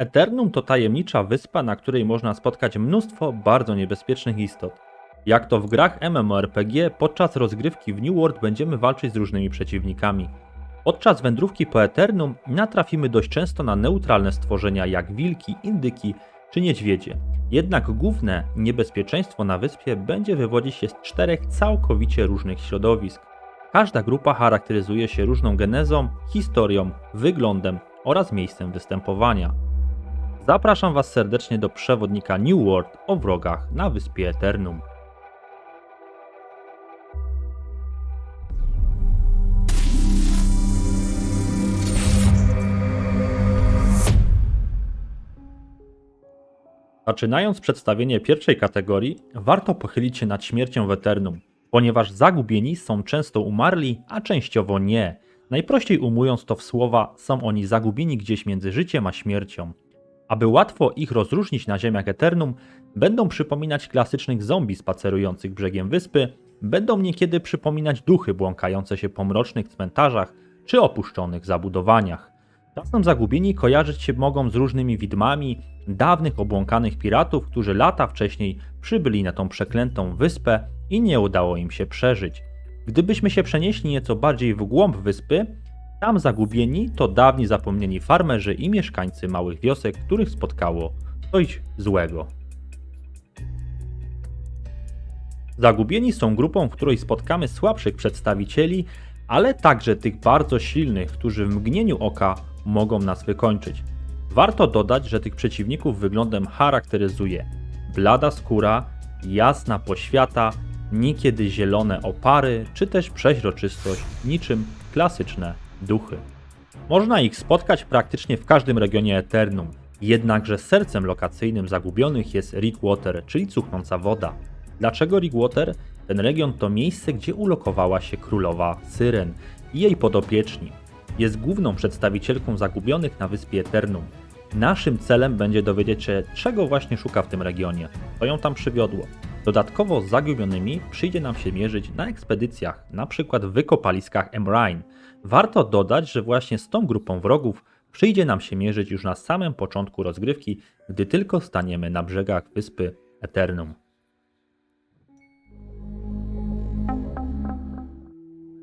Eternum to tajemnicza wyspa, na której można spotkać mnóstwo bardzo niebezpiecznych istot. Jak to w grach MMORPG, podczas rozgrywki w New World będziemy walczyć z różnymi przeciwnikami. Podczas wędrówki po Eternum natrafimy dość często na neutralne stworzenia jak wilki, indyki czy niedźwiedzie. Jednak główne niebezpieczeństwo na wyspie będzie wywodzić się z czterech całkowicie różnych środowisk. Każda grupa charakteryzuje się różną genezą, historią, wyglądem oraz miejscem występowania. Zapraszam Was serdecznie do przewodnika New World o wrogach na wyspie Eternum. Zaczynając przedstawienie pierwszej kategorii, warto pochylić się nad śmiercią w Eternum, ponieważ zagubieni są często umarli, a częściowo nie. Najprościej umując to w słowa, są oni zagubieni gdzieś między życiem a śmiercią. Aby łatwo ich rozróżnić na ziemiach Eternum, będą przypominać klasycznych zombie spacerujących brzegiem wyspy, będą niekiedy przypominać duchy błąkające się po mrocznych cmentarzach czy opuszczonych zabudowaniach. Czasem zagubieni kojarzyć się mogą z różnymi widmami, dawnych obłąkanych piratów, którzy lata wcześniej przybyli na tą przeklętą wyspę i nie udało im się przeżyć. Gdybyśmy się przenieśli nieco bardziej w głąb wyspy, tam zagubieni to dawni zapomnieni farmerzy i mieszkańcy małych wiosek, których spotkało coś złego. Zagubieni są grupą, w której spotkamy słabszych przedstawicieli, ale także tych bardzo silnych, którzy w mgnieniu oka mogą nas wykończyć. Warto dodać, że tych przeciwników wyglądem charakteryzuje blada skóra, jasna poświata, niekiedy zielone opary, czy też przeźroczystość, niczym klasyczne duchy. Można ich spotkać praktycznie w każdym regionie Eternum, jednakże sercem lokacyjnym zagubionych jest Rigwater, czyli cuchnąca woda. Dlaczego Rigwater? Ten region to miejsce, gdzie ulokowała się królowa Syren i jej podopieczni. Jest główną przedstawicielką zagubionych na wyspie Eternum. Naszym celem będzie dowiedzieć się, czego właśnie szuka w tym regionie, co ją tam przywiodło. Dodatkowo z zagubionymi przyjdzie nam się mierzyć na ekspedycjach, np. w wykopaliskach Emrine. Warto dodać, że właśnie z tą grupą wrogów przyjdzie nam się mierzyć już na samym początku rozgrywki, gdy tylko staniemy na brzegach wyspy Eternum.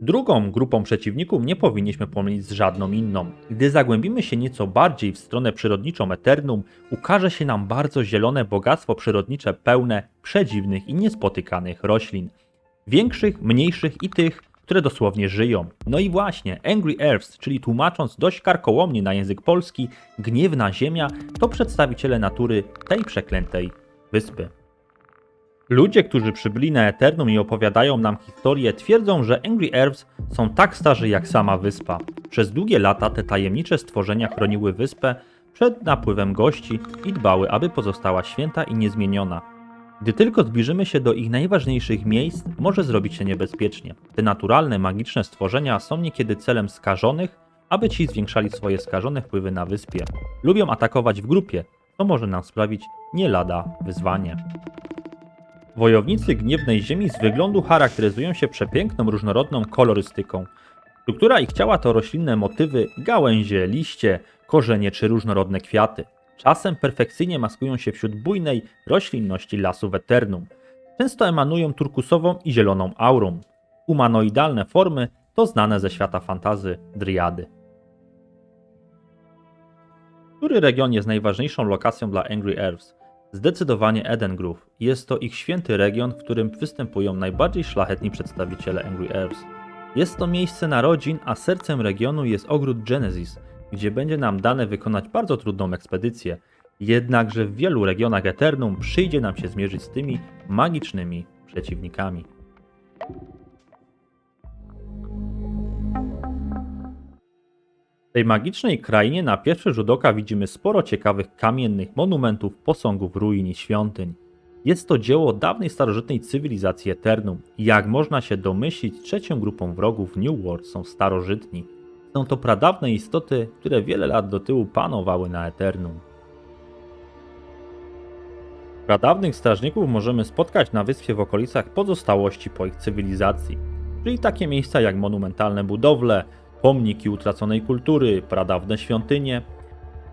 Drugą grupą przeciwników nie powinniśmy pomylić z żadną inną. Gdy zagłębimy się nieco bardziej w stronę przyrodniczą Eternum, ukaże się nam bardzo zielone bogactwo przyrodnicze pełne przedziwnych i niespotykanych roślin. Większych, mniejszych i tych, które dosłownie żyją. No i właśnie, Angry Earths, czyli tłumacząc dość karkołomnie na język polski, gniewna ziemia, to przedstawiciele natury tej przeklętej wyspy. Ludzie, którzy przybyli na Eternum i opowiadają nam historię, twierdzą, że Angry Earths są tak starzy jak sama wyspa. Przez długie lata te tajemnicze stworzenia chroniły wyspę przed napływem gości i dbały, aby pozostała święta i niezmieniona. Gdy tylko zbliżymy się do ich najważniejszych miejsc, może zrobić się niebezpiecznie. Te naturalne, magiczne stworzenia są niekiedy celem skażonych, aby ci zwiększali swoje skażone wpływy na wyspie. Lubią atakować w grupie, co może nam sprawić nie lada wyzwanie. Wojownicy Gniewnej Ziemi z wyglądu charakteryzują się przepiękną, różnorodną kolorystyką. Struktura ich ciała to roślinne motywy, gałęzie, liście, korzenie czy różnorodne kwiaty. Czasem perfekcyjnie maskują się wśród bujnej roślinności lasu Eternum. Często emanują turkusową i zieloną aurą. Humanoidalne formy to znane ze świata fantazy driady. Który region jest najważniejszą lokacją dla Angry Earths? Zdecydowanie Eden Grove. Jest to ich święty region, w którym występują najbardziej szlachetni przedstawiciele Angry Earths. Jest to miejsce narodzin, a sercem regionu jest ogród Genesis, gdzie będzie nam dane wykonać bardzo trudną ekspedycję. Jednakże w wielu regionach Eternum przyjdzie nam się zmierzyć z tymi magicznymi przeciwnikami. W tej magicznej krainie na pierwszy rzut oka widzimy sporo ciekawych kamiennych monumentów, posągów, ruin i świątyń. Jest to dzieło dawnej starożytnej cywilizacji Eternum. Jak można się domyślić, trzecią grupą wrogów New World są starożytni. Są to pradawne istoty, które wiele lat do tyłu panowały na Eternum. Pradawnych strażników możemy spotkać na wyspie w okolicach pozostałości po ich cywilizacji, czyli takie miejsca jak monumentalne budowle, pomniki utraconej kultury, pradawne świątynie.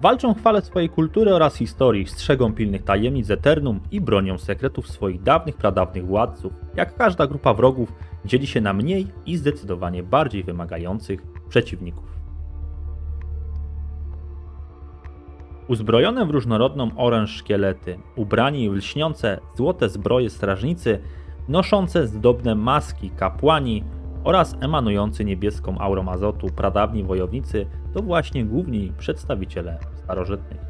Walczą chwale swojej kultury oraz historii, strzegą pilnych tajemnic Eternum i bronią sekretów swoich dawnych, pradawnych władców. Jak każda grupa wrogów, dzieli się na mniej i zdecydowanie bardziej wymagających przeciwników. Uzbrojone w różnorodną oręż szkielety, ubrani w lśniące złote zbroje strażnicy, noszące zdobne maski kapłani oraz emanujący niebieską aurą azotu pradawni wojownicy to właśnie główni przedstawiciele starożytnych.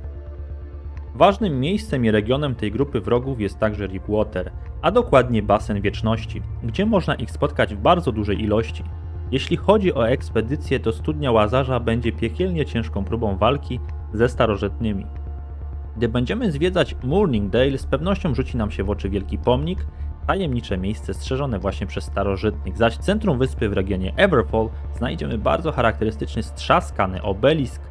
Ważnym miejscem i regionem tej grupy wrogów jest także Ripwater, a dokładnie basen wieczności, gdzie można ich spotkać w bardzo dużej ilości. Jeśli chodzi o ekspedycję, to studnia Łazarza będzie piekielnie ciężką próbą walki ze starożytnymi. Gdy będziemy zwiedzać Mourningdale, z pewnością rzuci nam się w oczy wielki pomnik, tajemnicze miejsce strzeżone właśnie przez starożytnych, zaś w centrum wyspy w regionie Everfall znajdziemy bardzo charakterystyczny strzaskany obelisk.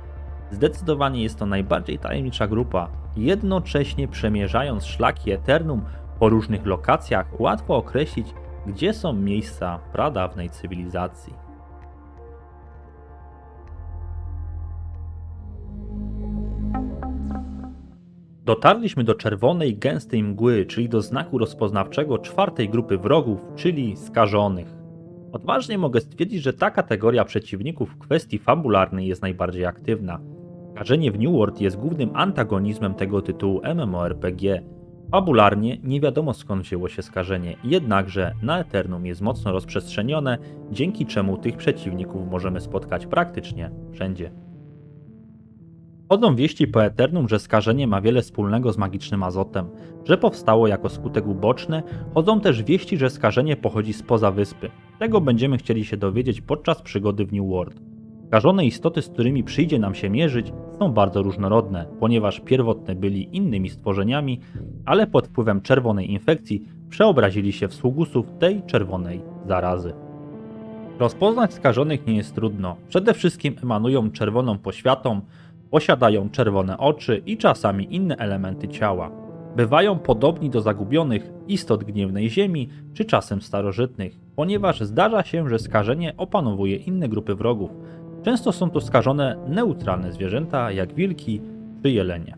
Zdecydowanie jest to najbardziej tajemnicza grupa. Jednocześnie przemierzając szlaki Eternum po różnych lokacjach, łatwo określić, gdzie są miejsca pradawnej cywilizacji. Dotarliśmy do czerwonej, gęstej mgły, czyli do znaku rozpoznawczego czwartej grupy wrogów, czyli skażonych. Odważnie mogę stwierdzić, że ta kategoria przeciwników w kwestii fabularnej jest najbardziej aktywna. Skażenie w New World jest głównym antagonizmem tego tytułu MMORPG. Fabularnie nie wiadomo skąd wzięło się skażenie, jednakże na Eternum jest mocno rozprzestrzenione, dzięki czemu tych przeciwników możemy spotkać praktycznie wszędzie. Chodzą wieści po Eternum, że skażenie ma wiele wspólnego z magicznym azotem, że powstało jako skutek uboczny, chodzą też wieści, że skażenie pochodzi spoza wyspy. Tego będziemy chcieli się dowiedzieć podczas przygody w New World. Skażone istoty, z którymi przyjdzie nam się mierzyć, są bardzo różnorodne, ponieważ pierwotne byli innymi stworzeniami, ale pod wpływem czerwonej infekcji przeobrazili się w sługusów tej czerwonej zarazy. Rozpoznać skażonych nie jest trudno. Przede wszystkim emanują czerwoną poświatą, posiadają czerwone oczy i czasami inne elementy ciała. Bywają podobni do zagubionych istot gniewnej ziemi czy czasem starożytnych, ponieważ zdarza się, że skażenie opanowuje inne grupy wrogów. Często są to skażone neutralne zwierzęta jak wilki czy jelenie.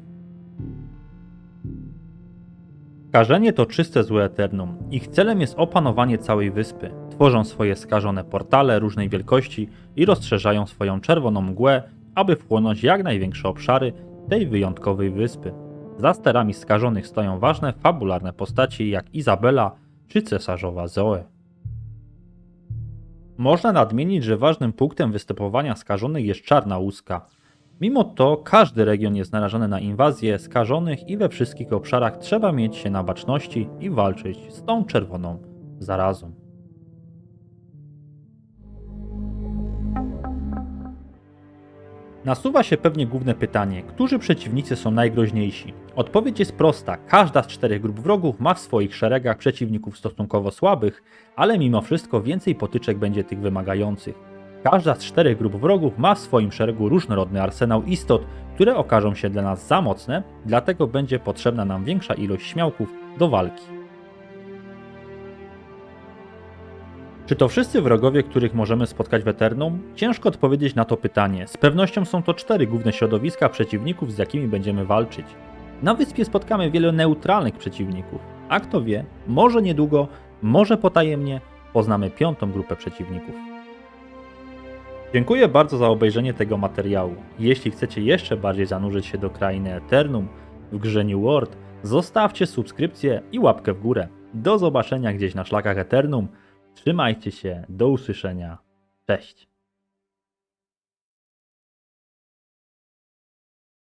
Skażenie to czyste złe Eternum. Ich celem jest opanowanie całej wyspy. Tworzą swoje skażone portale różnej wielkości i rozszerzają swoją czerwoną mgłę aby wchłonąć jak największe obszary tej wyjątkowej wyspy. Za sterami skażonych stoją ważne fabularne postaci jak Izabela czy cesarzowa Zoe. Można nadmienić, że ważnym punktem występowania skażonych jest czarna łuska. Mimo to każdy region jest narażony na inwazję skażonych i we wszystkich obszarach trzeba mieć się na baczności i walczyć z tą czerwoną zarazą. Nasuwa się pewnie główne pytanie, którzy przeciwnicy są najgroźniejsi? Odpowiedź jest prosta, każda z czterech grup wrogów ma w swoich szeregach przeciwników stosunkowo słabych, ale mimo wszystko więcej potyczek będzie tych wymagających. Każda z czterech grup wrogów ma w swoim szeregu różnorodny arsenał istot, które okażą się dla nas za mocne, dlatego będzie potrzebna nam większa ilość śmiałków do walki. Czy to wszyscy wrogowie, których możemy spotkać w Eternum? Ciężko odpowiedzieć na to pytanie. Z pewnością są to cztery główne środowiska przeciwników, z jakimi będziemy walczyć. Na wyspie spotkamy wiele neutralnych przeciwników, a kto wie, może niedługo, może potajemnie poznamy piątą grupę przeciwników. Dziękuję bardzo za obejrzenie tego materiału. Jeśli chcecie jeszcze bardziej zanurzyć się do krainy Eternum w grze New World, zostawcie subskrypcję i łapkę w górę. Do zobaczenia gdzieś na szlakach Eternum. Trzymajcie się, do usłyszenia. Cześć.